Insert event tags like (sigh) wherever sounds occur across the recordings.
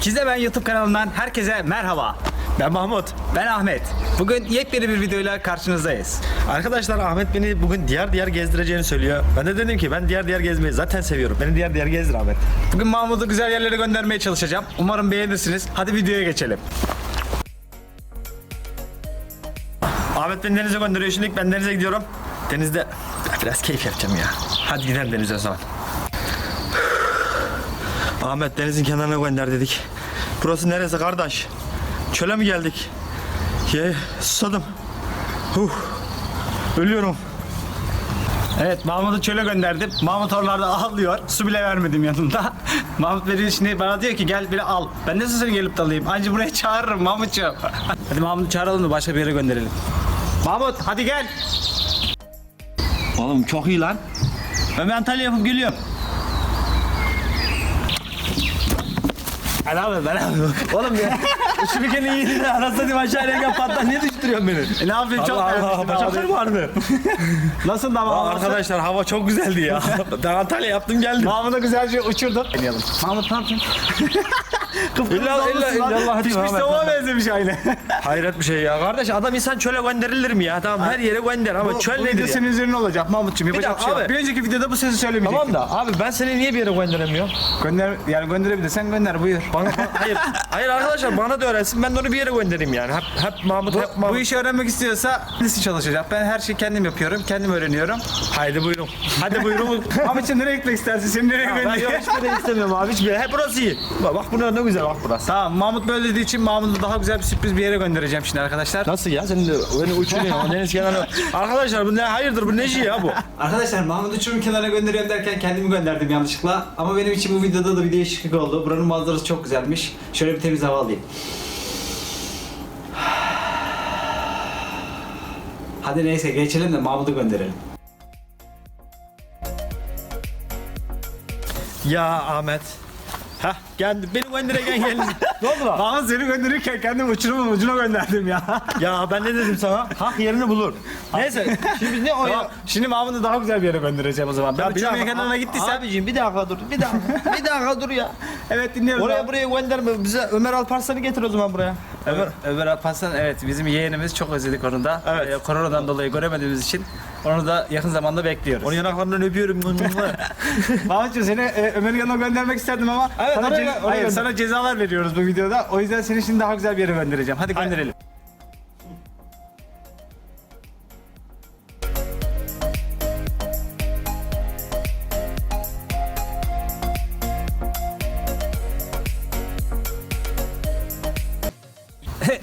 İkizde Ben YouTube kanalından herkese merhaba. Ben Mahmut. Ben Ahmet. Bugün yepyeni bir videoyla karşınızdayız. Arkadaşlar Ahmet beni bugün diğer diğer gezdireceğini söylüyor. Ben de dedim ki ben diğer diğer gezmeyi zaten seviyorum. Beni diğer diğer gezdir Ahmet. Bugün Mahmut'u güzel yerlere göndermeye çalışacağım. Umarım beğenirsiniz. Hadi videoya geçelim. Ahmet beni denize gönderiyor. Şimdi ben denize gidiyorum. Denizde biraz keyif yapacağım ya. Hadi gidelim denize o zaman. Ahmet denizin kenarına gönder dedik. Burası neresi kardeş? Çöle mi geldik? Ye, susadım. Huh. Ölüyorum. Evet Mahmut'u çöle gönderdim. Mahmut oralarda ağlıyor. Su bile vermedim yanında. (laughs) Mahmut beni şimdi bana diyor ki gel beni al. Ben nasıl seni gelip de alayım? Anca buraya çağırırım Mahmut'cuğum. (laughs) hadi Mahmut'u çağıralım da başka bir yere gönderelim. Mahmut hadi gel. Oğlum çok iyi lan. Ben bir Antalya yapıp geliyorum. Hadi abi ben abi. Oğlum ya. (laughs) Şu bir kere iyiydi de anasını aşağıya gel patlar. Niye düştürüyorsun beni? E, ne yapayım çok Allah Allah. Bacaklarım abi. ağrıdı. Nasıl da Aa? Arkadaşlar hava çok güzeldi ya. (laughs) ben Antalya yaptım geldim. Mahmut'u güzelce uçurdum. Oynayalım. Mahmut ne (laughs) yaptın? İlla illa illallah hadi Pişmiş tavuğa benzemiş aynı. (laughs) Hayret bir şey ya. Kardeş adam insan çöle gönderilir mi ya? Tamam her yere gönder ama çöl bu nedir ya? senin üzerine olacak Mahmut'cum yapacak bir dakika şey yok. abi. Bir önceki videoda bu sesi söylemeyecektim. Tamam da abi ben seni niye bir yere gönderemiyorum? Gönder, yani gönderebilirsen gönder buyur. Bana, bana- (laughs) hayır. Hayır arkadaşlar bana da öğrensin. Ben de onu bir yere göndereyim yani. Hep, hep Mahmut hep Bu, Mahmut. işi öğrenmek istiyorsa kendisi çalışacak. Ben her şeyi kendim yapıyorum, kendim öğreniyorum. Haydi buyurun. Hadi buyurun. (laughs) Mahmut'cum nereye gitmek istersin? Seni nereye ben yok hiçbir yere istemiyorum abi. Hiçbir yere. Hep burası iyi. Bak, bak burası ne güzel bak burası. Tamam Mahmut böyle dediği için Mahmut'u daha güzel bir sürpriz bir yere göndereceğim şimdi arkadaşlar. Nasıl ya? Sen de beni uçuruyorsun. deniz kenarına. Arkadaşlar bu ne? Hayırdır bu ne şey ya bu? Arkadaşlar Mahmut Uçur'un kenarına gönderiyorum derken kendimi gönderdim yanlışlıkla. Ama benim için bu videoda da bir değişiklik oldu. Buranın manzarası çok güzelmiş. Şöyle bir temiz hava alayım. Hadi neyse geçelim de Mahmut'u gönderelim. Ya Ahmet. Hah geldi. Beni gönderegen geldi. (laughs) ne oldu lan? Mahmut seni gönderirken kendimi uçurumun ucuna gönderdim ya. (laughs) Ya ben ne dedim sana? Hak yerini bulur. Neyse. Şimdi biz ne o Tamam, ya? Şimdi Mahmut'u daha güzel bir yere göndereceğim o zaman. Ben uçurumun kenarına gittiysem... Abicim bir dakika dur. Bir dakika. (laughs) bir dakika dur ya. Evet dinliyorum. Oraya buraya gönderme. Bize Ömer Alparslan'ı getir o zaman buraya. Ömer, Ömer Alparslan evet bizim yeğenimiz çok özledik onu da. Evet. Ee, koronadan dolayı göremediğimiz için onu da yakın zamanda bekliyoruz. Onun yanaklarından öpüyorum. (laughs) Mahmutcuğum seni e, Ömer'in yanına göndermek isterdim ama Evet, sana, oraya- ce- oraya hayır, gönder. sana cezalar veriyoruz bu videoda. O yüzden seni şimdi daha güzel bir yere göndereceğim. Hadi gönderelim. (laughs)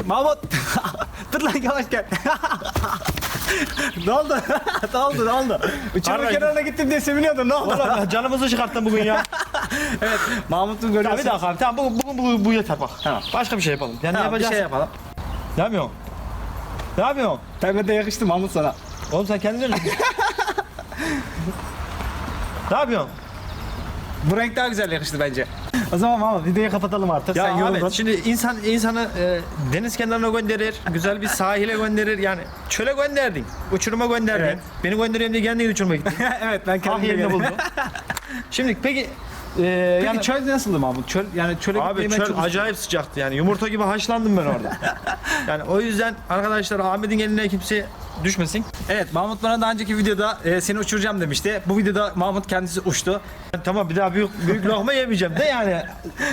Mahmut (laughs) dur lan yavaş gel. (laughs) (laughs) ne oldu? ne oldu? Ne oldu? Uçurumun Pardon. kenarına gittim diye seviniyordun. Ne oldu? Ulan canımızı çıkarttın bugün ya. (laughs) evet. Mahmut'un görüyorsun. bir dakika abi. Tamam bugün, bugün bu, bu yeter bak. Tamam. Başka bir şey yapalım. Yani Tamam, bir yapacağız. şey yapalım. Ne yapıyorsun? Ne yapıyorsun? Pembe de yakıştı Mahmut sana. Oğlum sen kendin ne yapıyorsun? Bu renk daha güzel yakıştı bence. (laughs) O zaman Mahmut videoyu kapatalım artık. Ya Sen. Ahmet şimdi insan insanı e, deniz kenarına gönderir, güzel bir sahile gönderir. Yani çöle gönderdin, uçuruma gönderdin. Evet. Beni göndereyim diye kendin uçuruma gittin. (laughs) evet ben kendim yerini buldum. (laughs) Şimdi peki e, Peki yani, çöl nasıldı Mahmut? Çöl yani çöle abi gitmeyi ben çöl çok acayip sıcaktı yani yumurta gibi haşlandım ben orada. yani o yüzden arkadaşlar Ahmet'in eline kimse düşmesin. Evet Mahmut bana daha önceki videoda e, seni uçuracağım demişti. Bu videoda Mahmut kendisi uçtu. Ben tamam bir daha büyük büyük lokma yemeyeceğim de yani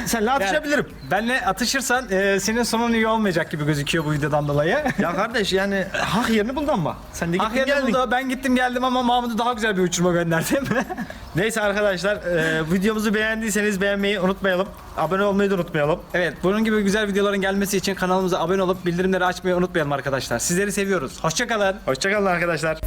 senle atışabilirim. Benle atışırsan e, senin sonun iyi olmayacak gibi gözüküyor bu videodan dolayı. (laughs) Ya kardeş yani hak yerini buldun ama. Sen de gittin geldin. buldu. Ben gittim geldim ama Mahmut'u daha güzel bir uçurma gönderdim. (laughs) Neyse arkadaşlar e, videomuzu beğendiyseniz beğenmeyi unutmayalım. Abone olmayı da unutmayalım. evet bunun gibi güzel videoların gelmesi için kanalımıza abone olup bildirimleri açmayı unutmayalım arkadaşlar. Sizleri seviyoruz. Hoşçakalın. Hoşçakalın arkadaşlar.